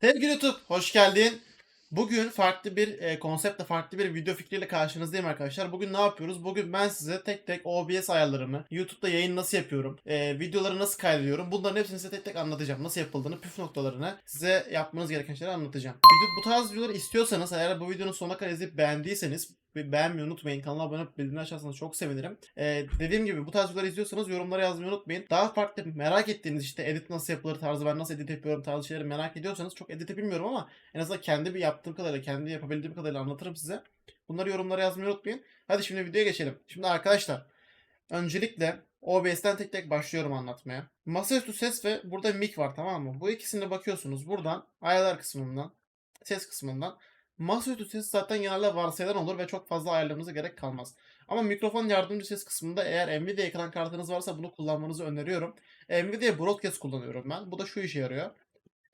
Sevgili YouTube, hoş geldin. Bugün farklı bir e, konseptle, farklı bir video fikriyle karşınızdayım arkadaşlar. Bugün ne yapıyoruz? Bugün ben size tek tek OBS ayarlarımı, YouTube'da yayın nasıl yapıyorum, e, videoları nasıl kaydediyorum, bunların hepsini size tek tek anlatacağım. Nasıl yapıldığını, püf noktalarını size yapmanız gereken şeyleri anlatacağım. Video, bu tarz videoları istiyorsanız, eğer bu videonun sonuna kadar izleyip beğendiyseniz beğenmeyi unutmayın. Kanala abone olup bildirimleri açarsanız çok sevinirim. Ee, dediğim gibi bu tarz videoları izliyorsanız yorumlara yazmayı unutmayın. Daha farklı merak ettiğiniz işte edit nasıl yapılır tarzı ben nasıl edit yapıyorum tarzı şeyleri merak ediyorsanız çok edit bilmiyorum ama en azından kendi bir yaptığım kadarıyla kendi yapabildiğim kadarıyla anlatırım size. Bunları yorumlara yazmayı unutmayın. Hadi şimdi videoya geçelim. Şimdi arkadaşlar öncelikle OBS'ten tek tek başlıyorum anlatmaya. Masaüstü ses ve burada mic var tamam mı? Bu ikisine bakıyorsunuz. Buradan ayarlar kısmından, ses kısmından Masaüstü ses zaten genelde varsayılan olur ve çok fazla ayarlamanıza gerek kalmaz. Ama mikrofon yardımcı ses kısmında eğer Nvidia ekran kartınız varsa bunu kullanmanızı öneriyorum. Nvidia Broadcast kullanıyorum ben. Bu da şu işe yarıyor.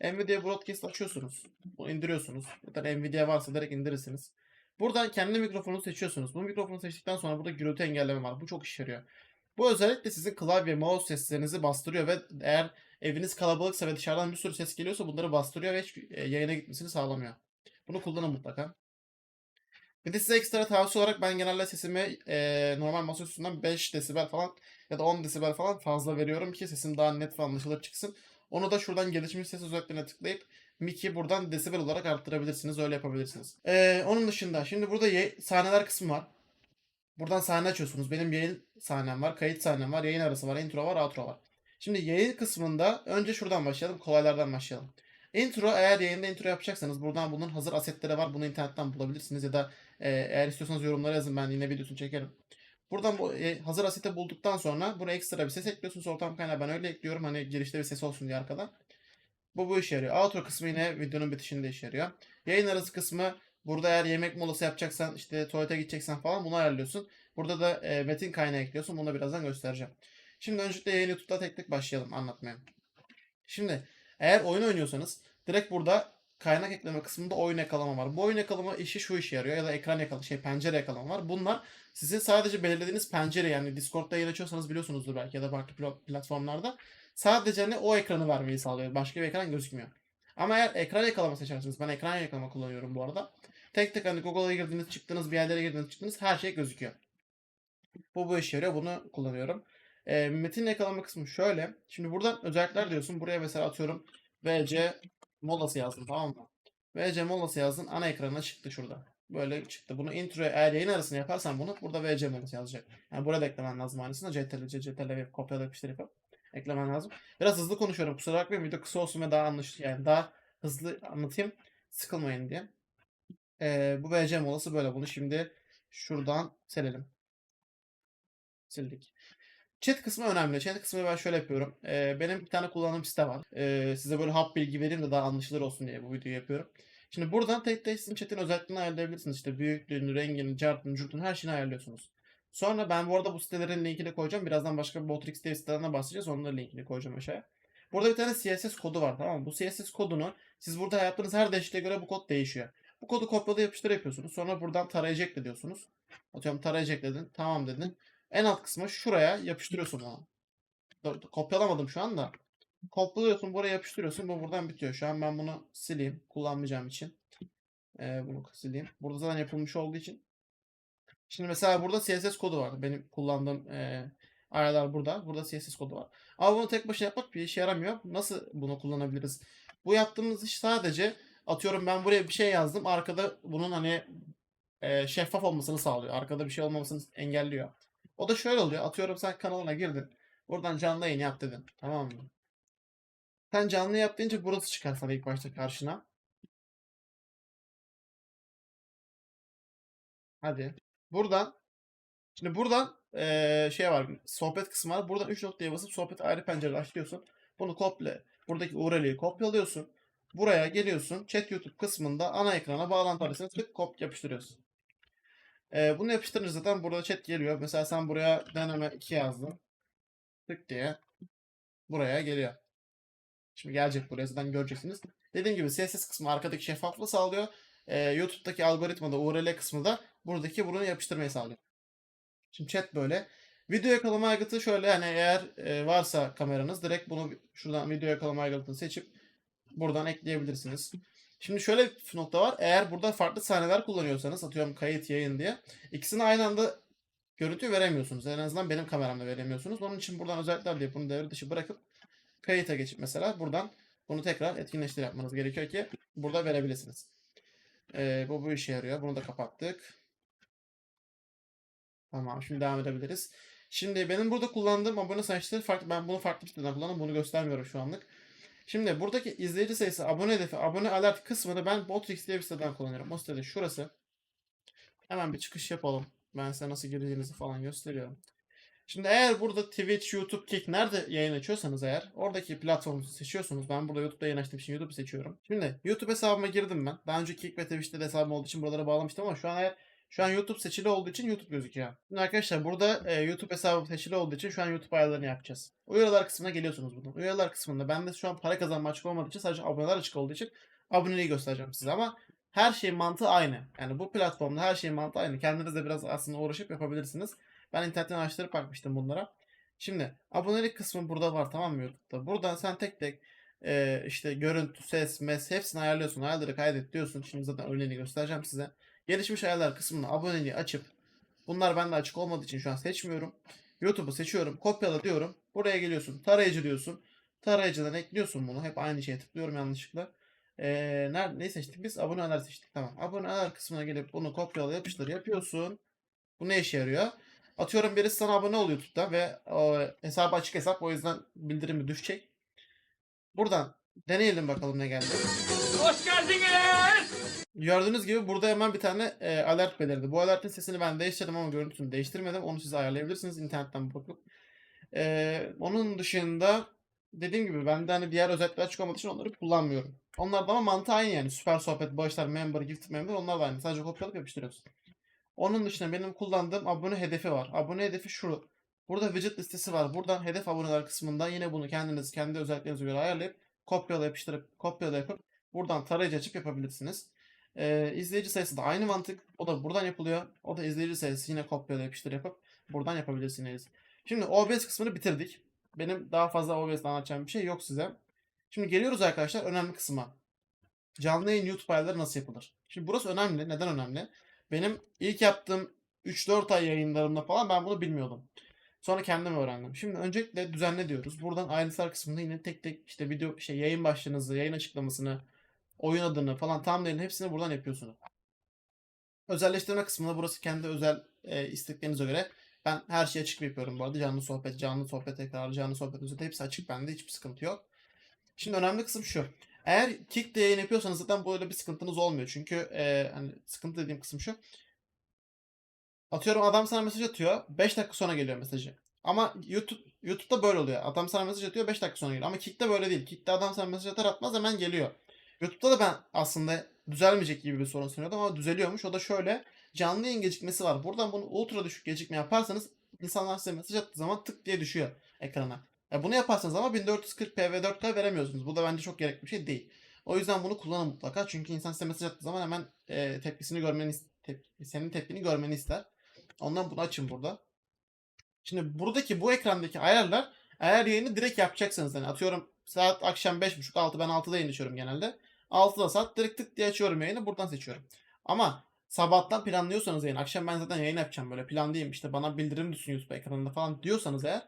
Nvidia Broadcast açıyorsunuz. Bunu indiriyorsunuz. Zaten Nvidia varsa direkt indirirsiniz. Buradan kendi mikrofonu seçiyorsunuz. Bu mikrofonu seçtikten sonra burada gürültü engelleme var. Bu çok işe yarıyor. Bu özellikle sizin klavye, mouse seslerinizi bastırıyor ve eğer eviniz kalabalıksa ve dışarıdan bir sürü ses geliyorsa bunları bastırıyor ve hiç e, yayına gitmesini sağlamıyor. Bunu kullanın mutlaka. Bir de size ekstra tavsiye olarak ben genelde sesimi e, normal masaüstünden 5 desibel falan ya da 10 desibel falan fazla veriyorum ki sesim daha net ve anlaşılır çıksın. Onu da şuradan gelişmiş ses özelliklerine tıklayıp mic'i buradan desibel olarak arttırabilirsiniz. Öyle yapabilirsiniz. E, onun dışında şimdi burada sahneler kısmı var. Buradan sahne açıyorsunuz. Benim yayın sahnem var, kayıt sahnem var, yayın arası var, intro var, outro var. Şimdi yayın kısmında önce şuradan başlayalım, kolaylardan başlayalım. Intro eğer yayında intro yapacaksanız buradan bunun hazır asetleri var. Bunu internetten bulabilirsiniz ya da e, eğer istiyorsanız yorumlara yazın ben yine videosunu çekerim. Buradan bu e, hazır aseti bulduktan sonra buraya ekstra bir ses ekliyorsunuz. Ortam kaynağı ben öyle ekliyorum. Hani girişte bir ses olsun diye arkadan. Bu bu işe yarıyor. Outro kısmı yine videonun bitişinde işe yarıyor. Yayın arası kısmı burada eğer yemek molası yapacaksan işte tuvalete gideceksen falan bunu ayarlıyorsun. Burada da e, metin kaynağı ekliyorsun. Bunu da birazdan göstereceğim. Şimdi öncelikle yayın YouTube'da tek tek başlayalım anlatmaya. Şimdi eğer oyun oynuyorsanız direkt burada kaynak ekleme kısmında oyun yakalama var. Bu oyun yakalama işi şu işe yarıyor ya da ekran yakalama şey pencere yakalama var. Bunlar sizin sadece belirlediğiniz pencere yani Discord'da yayın açıyorsanız biliyorsunuzdur belki ya da farklı pl- platformlarda sadece hani o ekranı vermeyi sağlıyor. Başka bir ekran gözükmüyor. Ama eğer ekran yakalama seçerseniz ben ekran yakalama kullanıyorum bu arada. Tek tek hani Google'a girdiğiniz çıktığınız bir yerlere girdiğiniz çıktığınız her şey gözüküyor. Bu bu işe yarıyor. Bunu kullanıyorum. E, metin yakalama kısmı şöyle. Şimdi buradan özellikler diyorsun. Buraya mesela atıyorum VC molası yazdım tamam mı? VC molası yazdın ana ekranına çıktı şurada. Böyle çıktı. Bunu intro eğer yayın arasında yaparsan bunu burada VC molası yazacak. Yani burada eklemen lazım aynısını. CTRL, CTRL kopyala yapıştır yapıp eklemen lazım. Biraz hızlı konuşuyorum. Kusura bakmayın. Video kısa olsun ve daha anlaşılır. Yani daha hızlı anlatayım. Sıkılmayın diye. Ee, bu VC molası böyle. Bunu şimdi şuradan silelim. Sildik. Chat kısmı önemli. Chat kısmını ben şöyle yapıyorum. Ee, benim bir tane kullandığım site var. Ee, size böyle hap bilgi vereyim de daha anlaşılır olsun diye bu videoyu yapıyorum. Şimdi buradan tek tek sizin chat'in özelliklerini ayarlayabilirsiniz. İşte büyüklüğünü, rengini, cartını, curtunu her şeyini ayarlıyorsunuz. Sonra ben bu arada bu sitelerin linkini koyacağım. Birazdan başka bir Botrix diye sitelerden bahsedeceğiz. Onların linkini koyacağım aşağıya. Burada bir tane CSS kodu var tamam mı? Bu CSS kodunu siz burada yaptığınız her değişikliğe göre bu kod değişiyor. Bu kodu kopyala yapıştır yapıyorsunuz. Sonra buradan tarayıcı ekle diyorsunuz. Atıyorum tarayıcı ekledin. Tamam dedin. En alt kısma şuraya yapıştırıyorsun onu. Kopyalamadım şu anda. Kopyalıyorsun buraya yapıştırıyorsun. Bu buradan bitiyor. Şu an ben bunu sileyim. Kullanmayacağım için. Ee, bunu sileyim. Burada zaten yapılmış olduğu için. Şimdi mesela burada CSS kodu var. Benim kullandığım e, ayarlar burada. Burada CSS kodu var. Ama bunu tek başına yapmak bir işe yaramıyor. Nasıl bunu kullanabiliriz? Bu yaptığımız iş sadece atıyorum ben buraya bir şey yazdım. Arkada bunun hani e, şeffaf olmasını sağlıyor. Arkada bir şey olmamasını engelliyor. O da şöyle oluyor. Atıyorum sen kanalına girdin. Buradan canlı yayın yap dedin. Tamam mı? Sen canlı yap deyince burası çıkar sana ilk başta karşına. Hadi. Buradan Şimdi buradan eee, şey var. Sohbet kısmı var. Buradan 3 noktaya basıp sohbet ayrı pencerede açıyorsun. Bunu kopya. Buradaki URL'yi kopyalıyorsun. Buraya geliyorsun. Chat YouTube kısmında ana ekrana bağlantı arasına tık kop yapıştırıyorsun. Eee, bunu yapıştırınca zaten burada chat geliyor. Mesela sen buraya deneme 2 yazdın. Tık diye buraya geliyor. Şimdi gelecek buraya zaten göreceksiniz. Dediğim gibi CSS kısmı arkadaki şeffaflığı sağlıyor. Ee, YouTube'daki algoritmada URL kısmı da buradaki bunu yapıştırmayı sağlıyor. Şimdi chat böyle. Video yakalama aygıtı şöyle yani eğer e, varsa kameranız direkt bunu şuradan video yakalama aygıtını seçip buradan ekleyebilirsiniz. Şimdi şöyle bir nokta var. Eğer burada farklı sahneler kullanıyorsanız atıyorum kayıt yayın diye ikisini aynı anda görüntü veremiyorsunuz. En azından benim kameramda veremiyorsunuz. Onun için buradan özellikler diye bunu devre dışı bırakıp kayıta geçip mesela buradan bunu tekrar etkinleştir yapmanız gerekiyor ki burada verebilirsiniz. Ee, bu bu işe yarıyor. Bunu da kapattık. Tamam şimdi devam edebiliriz. Şimdi benim burada kullandığım abone sayısı farklı. Ben bunu farklı bir siteden kullanıyorum. Bunu göstermiyorum şu anlık. Şimdi buradaki izleyici sayısı, abone hedefi, abone alert kısmını ben Botrix diye bir siteden kullanıyorum. O sitede şurası. Hemen bir çıkış yapalım. Ben size nasıl gireceğinizi falan gösteriyorum. Şimdi eğer burada Twitch, YouTube, Kick nerede yayın açıyorsanız eğer oradaki platformu seçiyorsunuz. Ben burada YouTube'da yayın açtığım için YouTube'u seçiyorum. Şimdi YouTube hesabıma girdim ben. Daha önce Kick ve Twitch'te de hesabım olduğu için buralara bağlamıştım ama şu an eğer şu an YouTube seçili olduğu için YouTube gözüküyor. Şimdi arkadaşlar burada e, YouTube hesabı seçili olduğu için şu an YouTube ayarlarını yapacağız. Uyarılar kısmına geliyorsunuz buradan. Uyarılar kısmında ben de şu an para kazanma açık olmadığı için sadece aboneler açık olduğu için aboneliği göstereceğim size ama her şeyin mantığı aynı. Yani bu platformda her şeyin mantığı aynı. Kendiniz de biraz aslında uğraşıp yapabilirsiniz. Ben internetten araştırıp bakmıştım bunlara. Şimdi abonelik kısmı burada var tamam mı YouTube'da? Buradan sen tek tek e, işte görüntü, ses, mes hepsini ayarlıyorsun. Ayarları kaydet diyorsun. Şimdi zaten örneğini göstereceğim size. Gelişmiş ayarlar kısmına aboneliği açıp bunlar bende açık olmadığı için şu an seçmiyorum. YouTube'u seçiyorum. Kopyala diyorum. Buraya geliyorsun. Tarayıcı diyorsun. Tarayıcıdan ekliyorsun bunu. Hep aynı şeye tıklıyorum yanlışlıkla. Ee, nerede, neyi seçtik biz? Aboneler seçtik. Tamam. Aboneler kısmına gelip bunu kopyala yapıştır yapıyorsun. Bu ne işe yarıyor? Atıyorum birisi sana abone oluyor YouTube'da ve o hesabı açık hesap o yüzden bildirimi düşecek. Buradan deneyelim bakalım ne geldi. Hoş geldiniz. Gördüğünüz gibi burada hemen bir tane e, alert belirdi. Bu alertin sesini ben değiştirdim ama görüntüsünü değiştirmedim. Onu siz ayarlayabilirsiniz internetten bakıp. E, onun dışında dediğim gibi ben de hani diğer özellikler açık olmadığı için onları kullanmıyorum. Onlar da ama mantığı aynı yani. Süper sohbet, bağışlar, member, gift member onlar da aynı. Sadece kopyalayıp yapıştırıyorsun. Onun dışında benim kullandığım abone hedefi var. Abone hedefi şu. Burada widget listesi var. Buradan hedef aboneler kısmından yine bunu kendiniz kendi özelliklerinize göre ayarlayıp kopyala yapıştırıp kopyala yapıp buradan tarayıcı açıp yapabilirsiniz. Ee, izleyici sayısı da aynı mantık. O da buradan yapılıyor. O da izleyici sayısı yine kopyala yapıştır yapıp buradan yapabilirsiniz. Şimdi OBS kısmını bitirdik. Benim daha fazla OBS'de anlatacağım bir şey yok size. Şimdi geliyoruz arkadaşlar önemli kısma. Canlı yayın YouTube ayarları nasıl yapılır? Şimdi burası önemli. Neden önemli? Benim ilk yaptığım 3-4 ay yayınlarımda falan ben bunu bilmiyordum. Sonra kendim öğrendim. Şimdi öncelikle düzenle diyoruz. Buradan ayrıntılar kısmında yine tek tek işte video şey yayın başlığınızı, yayın açıklamasını, oyun adını falan thumbnail'in hepsini buradan yapıyorsunuz. Özelleştirme kısmında burası kendi özel e, isteklerinize göre ben her şeyi açık yapıyorum bu arada. Canlı sohbet, canlı sohbet tekrarı, canlı sohbet özeti hepsi açık bende. Hiçbir sıkıntı yok. Şimdi önemli kısım şu. Eğer Kick'te yayın yapıyorsanız zaten böyle bir sıkıntınız olmuyor. Çünkü e, hani sıkıntı dediğim kısım şu. Atıyorum adam sana mesaj atıyor. 5 dakika sonra geliyor mesajı. Ama YouTube YouTube'da böyle oluyor. Adam sana mesaj atıyor 5 dakika sonra geliyor. Ama Kick'te böyle değil. Kick'te adam sana mesaj atar atmaz hemen geliyor. YouTube'da da ben aslında düzelmeyecek gibi bir sorun sanıyordum ama düzeliyormuş. O da şöyle canlı yayın gecikmesi var. Buradan bunu ultra düşük gecikme yaparsanız insanlar size mesaj attığı zaman tık diye düşüyor ekrana. E bunu yaparsanız ama 1440p ve 4K veremiyorsunuz. Bu da bence çok gerekli bir şey değil. O yüzden bunu kullanın mutlaka. Çünkü insan size mesaj attığı zaman hemen e, tepkisini görmeni tep senin tepkini görmeni ister. Ondan bunu açın burada. Şimdi buradaki bu ekrandaki ayarlar eğer yayını direkt yapacaksanız hani atıyorum saat akşam 5.30 6 ben 6'da yayın açıyorum genelde. 6'da saat direkt tık diye açıyorum yayını buradan seçiyorum. Ama sabahtan planlıyorsanız yayın akşam ben zaten yayın yapacağım böyle planlayayım işte bana bildirim düşsün YouTube ekranında falan diyorsanız eğer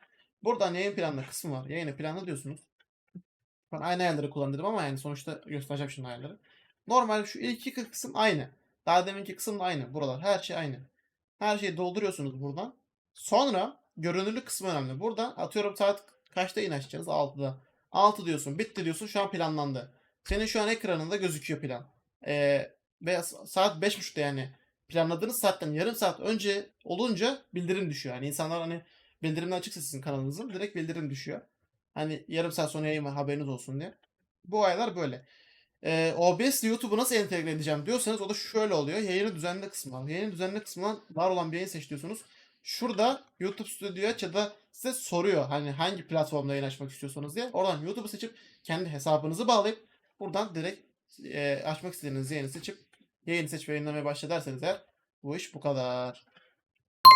buradan yayın planla kısmı var. Yayını planla diyorsunuz. Ben aynı ayarları kullanırım ama yani sonuçta göstereceğim şimdi ayarları. Normal şu ilk iki kısım aynı. Daha deminki kısım da aynı. Buralar her şey aynı. Her şeyi dolduruyorsunuz buradan. Sonra görünürlük kısmı önemli. Buradan atıyorum saat kaçta yayın açacaksınız? 6'da. 6 diyorsun. Bitti diyorsun. Şu an planlandı. Senin şu an ekranında gözüküyor plan. Ee, ve saat 5.30'da yani planladığınız saatten yarım saat önce olunca bildirim düşüyor. Yani insanlar hani bildirimden açıksa sizin kanalınızın direkt bildirim düşüyor. Hani yarım saat sonra yayın var haberiniz olsun diye. Bu aylar böyle. Ee, OBS ile YouTube'u nasıl entegre edeceğim diyorsanız o da şöyle oluyor. Yayını düzenle kısmı var. Yayını düzenle kısmından var olan bir yayın seç diyorsunuz. Şurada YouTube Studio ya da size soruyor hani hangi platformda yayın açmak istiyorsanız diye. Oradan YouTube'u seçip kendi hesabınızı bağlayıp buradan direkt e, açmak istediğiniz yayını seçip yayını seç ve yayınlamaya başla derseniz eğer bu iş bu kadar.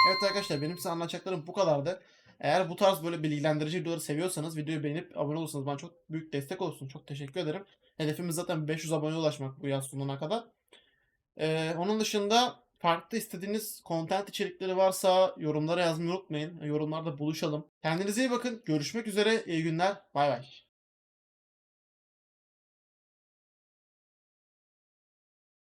Evet arkadaşlar benim size anlatacaklarım bu kadardı. Eğer bu tarz böyle bilgilendirici videoları seviyorsanız videoyu beğenip abone olursanız bana çok büyük destek olsun. Çok teşekkür ederim. Hedefimiz zaten 500 aboneye ulaşmak bu yaz sonuna kadar. Ee, onun dışında farklı istediğiniz content içerikleri varsa yorumlara yazmayı unutmayın. Yorumlarda buluşalım. Kendinize iyi bakın. Görüşmek üzere. İyi günler. Bay bay.